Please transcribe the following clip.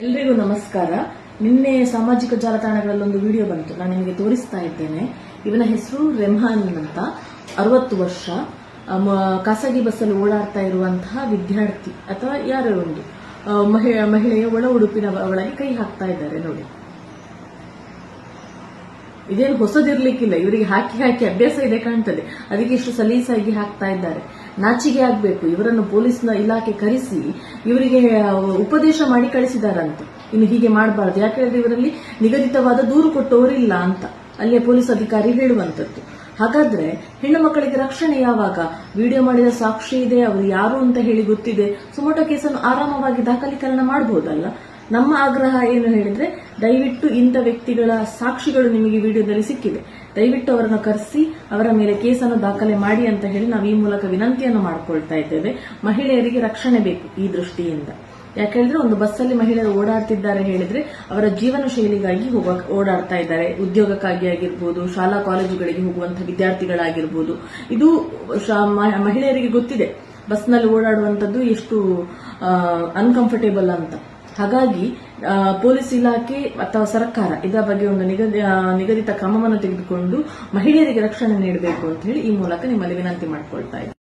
ಎಲ್ರಿಗೂ ನಮಸ್ಕಾರ. ನಿನ್ನೆ ಸಾಮಾಜಿಕ ಜಾಲತಾಣಗಳಲ್ಲಿ ಒಂದು ವಿಡಿಯೋ ಬಂತು. ನಾನು ನಿಮಗೆ ತೋರಿಸ್ತಾ ಇದ್ದೇನೆ. ಇವನ ಹೆಸರು ರೆಮ್ಹಾನ್ ಅಂತ. ಅರವತ್ತು ವರ್ಷ. ಖಾಸಗಿ ಬಸ್ಸಲ್ಲಿ ಓಡಾಡ್ತಾ ಇರುವಂತಹ ವಿದ್ಯಾರ್ಥಿ ಅಥವಾ ಯಾರೋ ಒಂದು. ಮಹಿಳೆಯ ಒಳ ಉಡುಪಿನ ಒಳಗೆ ಕೈ ಹಾಕ್ತಾ ಇದ್ದಾರೆ ನೋಡಿ. ಇದೇನು ಹೊಸದಿರ್ಲಿಕ್ಕಿಲ್ಲ. ಇವರಿಗೆ ಹಾಕಿ ಹಾಕಿ ಅಭ್ಯಾಸ ಇದೆ ಕಾಣ್ತದೆ. ಅದಕ್ಕೆ ಇಷ್ಟು ಸಲೀಸಾಗಿ ಹಾಕ್ತಾ ಇದ್ದಾರೆ. ನಾಚಿಗೆ ಆಗ್ಬೇಕು, ಇವರನ್ನು ಪೊಲೀಸ್ನ ಇಲಾಖೆ ಕರೆಸಿ, ಇವರಿಗೆ ಉಪದೇಶ ಮಾಡಿ ಕಳಿಸಿದಾರಂತ. ಇನ್ನು ಹೀಗೆ ಮಾಡಬಾರದು. ಯಾಕಂದ್ರೆ ಇವರಲ್ಲಿ ನಿಗದಿತವಾದ ದೂರು ಕೊಟ್ಟವರಿಲ್ಲ ಅಂತ. ಅಲ್ಲಿಯ ಪೊಲೀಸ್ ಅಧಿಕಾರಿ ಹೇಳುವಂತದ್ದು ಹಾಗಾದ್ರೆ ಹೆಣ್ಣು ಮಕ್ಕಳಿಗೆ ರಕ್ಷಣೆ ಯಾವಾಗ? ವಿಡಿಯೋ ಮಾಡಿದ ಸಾಕ್ಷಿ ಇದೆ, ಅವರು ಯಾರು ಅಂತ ಹೇಳಿ ಗೊತ್ತಿದೆ. ಸುಮೋಟೋ ಕೇಸನ್ನು ಆರಾಮವಾಗಿ ದಾಖಲೀಕರಣ ಮಾಡಬಹುದಲ್ಲ ನಮ್ಮ ಆಗ್ರಹ ಏನು ಹೇಳಿದ್ರೆ, ದಯವಿಟ್ಟು ಇಂಥ ವ್ಯಕ್ತಿಗಳ ಸಾಕ್ಷಿಗಳು ನಿಮಗೆ ವಿಡಿಯೋದಲ್ಲಿ ಸಿಕ್ಕಿದೆ ದಯವಿಟ್ಟು ಅವರನ್ನು ಕರೆಸಿ, ಅವರ ಮೇಲೆ ಕೇಸನ್ನು ದಾಖಲೆ ಮಾಡಿ ಅಂತ ಹೇಳಿ ನಾವು ಈ ಮೂಲಕ ವಿನಂತಿಯನ್ನು ಮಾಡಿಕೊಳ್ತಾ ಇದ್ದೇವೆ. ಮಹಿಳೆಯರಿಗೆ ರಕ್ಷಣೆ ಬೇಕು ಈ ದೃಷ್ಟಿಯಿಂದ. ಯಾಕೆಂದ್ರೆ ಒಂದು ಬಸ್ಸಲ್ಲಿ ಮಹಿಳೆಯರು ಓಡಾಡ್ತಿದ್ದಾರೆ ಹೇಳಿದ್ರೆ, ಅವರ ಜೀವನ ಶೈಲಿಗಾಗಿ ಹೋಗ ಓಡಾಡ್ತಾ ಇದ್ದಾರೆ. ಉದ್ಯೋಗಕ್ಕಾಗಿ ಆಗಿರ್ಬೋದು, ಶಾಲಾ ಕಾಲೇಜುಗಳಿಗೆ ಹೋಗುವಂತಹ ವಿದ್ಯಾರ್ಥಿಗಳಾಗಿರ್ಬೋದು. ಇದು ಮಹಿಳೆಯರಿಗೆ ಗೊತ್ತಿದೆ. ಬಸ್ನಲ್ಲಿ ಓಡಾಡುವಂತದ್ದು ಎಷ್ಟು ಅನ್ಕಂಫರ್ಟೇಬಲ್ ಅಂತ. ಹಾಗಾಗಿ ಪೊಲೀಸ್ ಇಲಾಖೆ ಅಥವಾ ಸರ್ಕಾರ ಇದರ ಬಗ್ಗೆ ಒಂದು ನಿಗದಿತ ಕ್ರಮವನ್ನು ತೆಗೆದುಕೊಂಡು ಮಹಿಳೆಯರಿಗೆ ರಕ್ಷಣೆ ನೀಡಬೇಕು ಅಂತ ಹೇಳಿ ಈ ಮೂಲಕ ನಿಮ್ಮಲ್ಲಿ ವಿನಂತಿ ಮಾಡಿಕೊಳ್ತಾ ಇದ್ದೀನಿ.